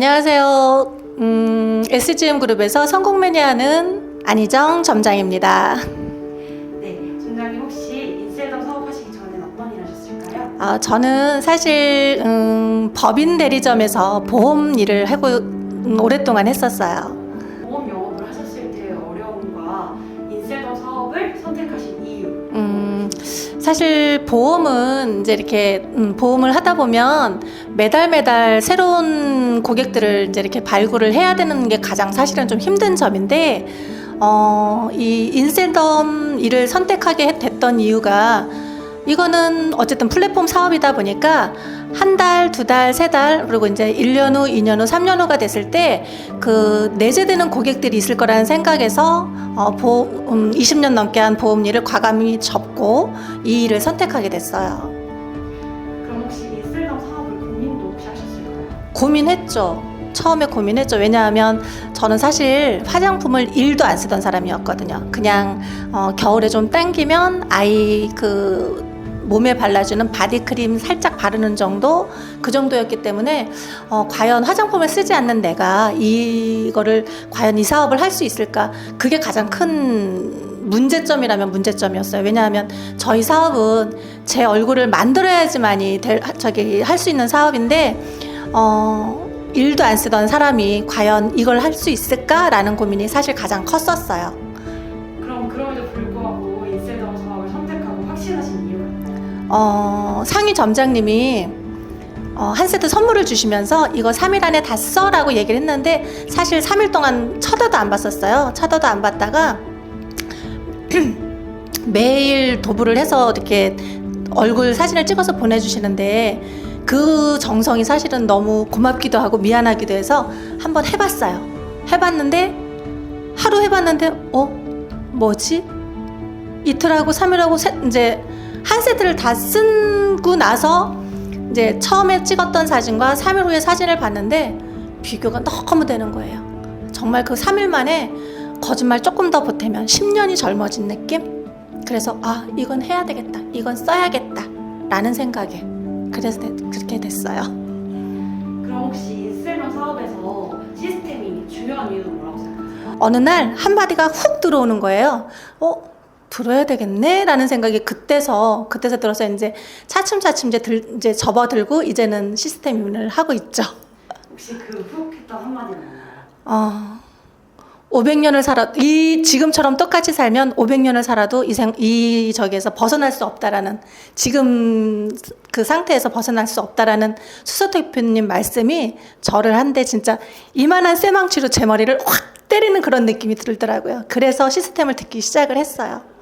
안녕하세요. 음, SGM 그룹에서 성공 매니아는 안희정 점장입니다. 네, 점장님 혹시 인셀덤 사업하시기 전에 어떤 일 하셨을까요? 아, 저는 사실 음, 법인 대리점에서 보험 일을 하고 음, 오랫동안 했었어요. 보험 영업을 하셨을 때의 어려움과 인셀덤 사업을 선택하신 사실 보험은 이제 이렇게 음, 보험을 하다 보면 매달 매달 새로운 고객들을 이제 이렇게 발굴을 해야 되는 게 가장 사실은 좀 힘든 점인데 어, 이 인센덤 일을 선택하게 됐던 이유가 이거는 어쨌든 플랫폼 사업이다 보니까 한 달, 두 달, 세 달, 그리고 이제 1년 후, 2년 후, 3년 후가 됐을 때 그 내재되는 고객들이 있을 거라는 생각에서 어, 보, 음, 20년 넘게 한 보험 일을 과감히 접고 이 일을 선택하게 됐어요. 그럼 혹시 인셀덤 사업을 고민도 혹시 하셨을까요? 고민했죠. 처음에 고민했죠. 왜냐하면 저는 사실 화장품을 1도 안 쓰던 사람이었거든요. 그냥 어, 겨울에 좀 땡기면 아이 그 몸에 발라주는 바디크림 살짝 바르는 정도 그 정도였기 때문에 어, 과연 화장품을 쓰지 않는 내가 이거를 과연 이 사업을 할 수 있을까 그게 가장 큰 문제점이라면 문제점이었어요. 왜냐하면 저희 사업은 제 얼굴을 만들어야지만이 될, 저기 할 수 있는 사업인데 어, 일도 안 쓰던 사람이 과연 이걸 할 수 있을까라는 고민이 사실 가장 컸었어요. 어, 상위 점장님이 어, 한 세트 선물을 주시면서 이거 3일 안에 다 써라고 얘기를 했는데 사실 3일 동안 쳐다도 안 봤었어요. 쳐다도 안 봤다가 매일 도부를 해서 이렇게 얼굴 사진을 찍어서 보내주시는데 그 정성이 사실은 너무 고맙기도 하고 미안하기도 해서 한번 해봤어요. 해봤는데 하루 해봤는데 어 뭐지 이틀하고 3일하고 세, 이제 한 세트를 다 쓰고 나서 이제 처음에 찍었던 사진과 3일 후에 사진을 봤는데 비교가 너무 되는 거예요. 정말 그 3일 만에 거짓말 조금 더 보태면 10년이 젊어진 느낌? 그래서 아, 이건 해야 되겠다. 이건 써야겠다. 라는 생각에 그래서 되- 그렇게 됐어요. 그럼 혹시 인셀덤 사업에서 시스템이 중요한 이유는 뭐라고 생각하세요? 어느 날 한마디가 훅 들어오는 거예요. 어, 들어야 되겠네? 라는 생각이 그때서, 그때서 들어서 이제 차츰차츰 이제, 들, 이제 접어들고 이제는 시스템을 하고 있죠. 혹시 그훅 했던 한마디는? 어, 500년을 살아, 이, 지금처럼 똑같이 살면 500년을 살아도 이 생, 이 저기에서 벗어날 수 없다라는, 지금 그 상태에서 벗어날 수 없다라는 수서 대표님 말씀이 저를 한데 진짜 이만한 쇠망치로 제 머리를 확 때리는 그런 느낌이 들더라고요. 그래서 시스템을 듣기 시작을 했어요.